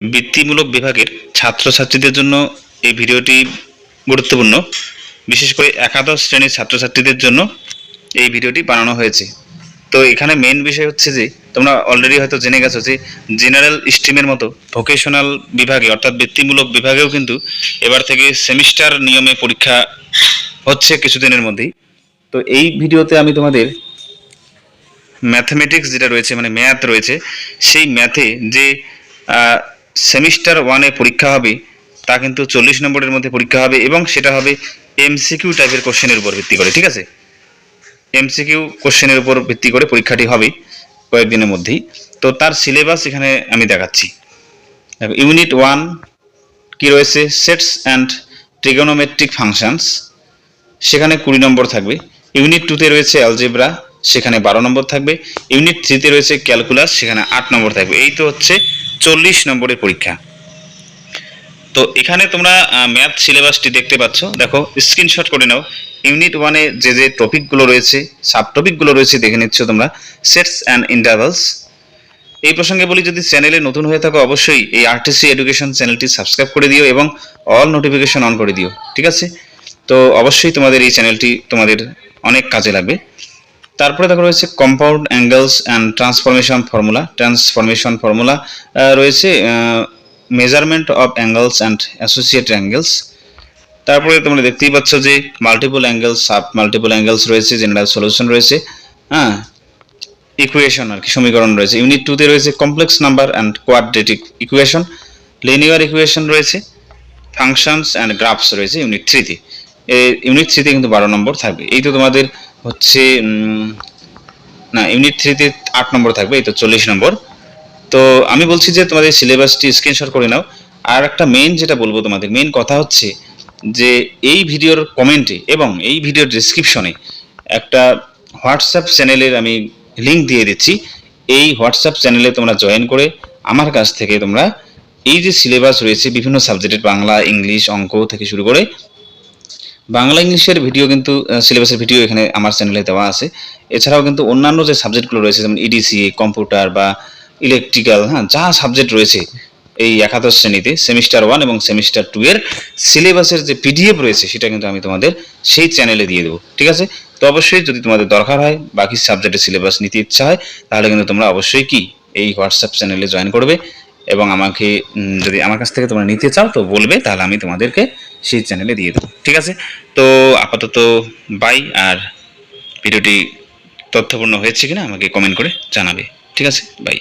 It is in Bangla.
বৃত্তিমূলক বিভাগের ছাত্রছাত্রীদের জন্য এই ভিডিওটি গুরুত্বপূর্ণ। বিশেষ করে একাদশ শ্রেণির ছাত্রছাত্রীদের জন্য এই ভিডিওটি বানানো হয়েছে। তো এখানে মেন বিষয় হচ্ছে যে, তোমরা অলরেডি হয়তো জেনে গেছো যে জেনারেল স্ট্রিমের মতো ভোকেশনাল বিভাগে, অর্থাৎ বৃত্তিমূলক বিভাগেও কিন্তু এবার থেকে সেমিস্টার নিয়মে পরীক্ষা হচ্ছে কিছুদিনের মধ্যেই। তো এই ভিডিওতে আমি তোমাদের ম্যাথমেটিক্স যেটা রয়েছে মানে ম্যাথ রয়েছে, সেই ম্যাথে যে সেমিস্টার ওয়ানে পরীক্ষা হবে, তা কিন্তু চল্লিশ নম্বরের মধ্যে পরীক্ষা হবে এবং সেটা হবে এমসিকিউ টাইপের কোশ্চেনের উপর ভিত্তি করে, ঠিক আছে? এমসিকিউ কোশ্চেনের উপর ভিত্তি করে পরীক্ষাটি হবে কয়েকদিনের মধ্যেই। তো তার সিলেবাস এখানে আমি দেখাচ্ছি। দেখো ইউনিট ওয়ান কি রয়েছে? সেটস অ্যান্ড ট্রিগোনোমেট্রিক ফাংশনস সেখানে কুড়ি নম্বর থাকবে। ইউনিট টুতে রয়েছে অ্যালজেব্রা সেখানে বারো নম্বর থাকবে। ইউনিট থ্রিতে রয়েছে ক্যালকুলাস সেখানে আট নম্বর থাকবে। এই তো হচ্ছে চল্লিশ নম্বরের পরীক্ষা। তো এখানে তোমরা ম্যাথ সিলেবাসটি দেখতে পাচ্ছ। দেখো স্ক্রিনশট করে নাও। ইউনিট ওয়ানে যে যে টপিকগুলো রয়েছে সাব টপিকগুলো রয়েছে, দেখে নিচ্ছ তোমরা। সেটস অ্যান্ড ইন্টারভালস এই প্রসঙ্গে বলি, যদি চ্যানেলে নতুন হয়ে থাকো, অবশ্যই এই আরটিসি এডুকেশন চ্যানেলটি সাবস্ক্রাইব করে দিও এবং অল নোটিফিকেশন অন করে দিও। ঠিক আছে? তো অবশ্যই তোমাদের এই চ্যানেলটি তোমাদের অনেক কাজে লাগবে। তারপরে দেখো রয়েছে compound angles and transformation formula transformation formula রয়েছে measurement of angles and associate angles তারপরে তোমরা দেখতেই পাচ্ছ যে multiple angles sub multiple angles রয়েছে জেনারেল সলিউশন রয়েছে। হ্যাঁ ইকুয়েশন আর কি, সমীকরণ রয়েছে। ইউনিট টুতে রয়েছে complex number and quadratic equation linear equation রয়েছে। ফাংশনস অ্যান্ড গ্রাফস রয়েছে ইউনিট থ্রিতে ইউনিট থ্রিতে কিন্তু বারো নম্বর থাকবে। এই তো তোমাদের হচ্ছে না ইউনিট থ্রিতে আট নম্বর থাকবে, এই তো চল্লিশ নম্বর। তো আমি বলছি যে তোমাদের সিলেবাসটি স্ক্রিনশট করে নাও। আর একটা মেন যেটা বলব তোমাদের মেন কথা হচ্ছে যে এই ভিডিওর কমেন্টে এবং এই ভিডিওর ডিসক্রিপশনে একটা হোয়াটসঅ্যাপ চ্যানেলের আমি লিঙ্ক দিয়ে দিচ্ছি। এই হোয়াটসঅ্যাপ চ্যানেলে তোমরা জয়েন করে আমার কাছ থেকে তোমরা এই যে সিলেবাস রয়েছে বিভিন্ন সাবজেক্টের বাংলা ইংলিশ অঙ্ক থেকে শুরু করে বাংলা ইংলিশের ভিডিও কিন্তু সিলেবাসের ভিডিও এখানে আমার চ্যানেলে দেওয়া আছে। এছাড়াও কিন্তু অন্যান্য যে সাবজেক্টগুলো রয়েছে, যেমন ইডিসি কম্পিউটার বা ইলেকট্রিক্যাল হ্যাঁ যা সাবজেক্ট রয়েছে এই একাদশ শ্রেণীতে সেমিস্টার ওয়ান এবং সেমিস্টার টু এর সিলেবাসের যে পিডিএফ রয়েছে, সেটা কিন্তু আমি তোমাদের সেই চ্যানেলে দিয়ে দেবো, ঠিক আছে? তো অবশ্যই যদি তোমাদের দরকার হয়, বাকি সাবজেক্টের সিলেবাস নিতে ইচ্ছা হয়, তাহলে কিন্তু তোমরা অবশ্যই কি এই হোয়াটসঅ্যাপ চ্যানেলে জয়েন করবে এবং আমাকে যদি আমার কাছ থেকে তোমরা নিতে চাও তো বলবে, তাহলে আমি তোমাদেরকে সেই চ্যানেলে দিয়ে দেবো, ঠিক আছে? তো আপাতত বাই আর ভিডিওটি তথ্যপূর্ণ হয়েছে কিনা আমাকে কমেন্ট করে জানাবে, ঠিক আছে? বাই